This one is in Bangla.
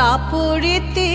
দাপরেতে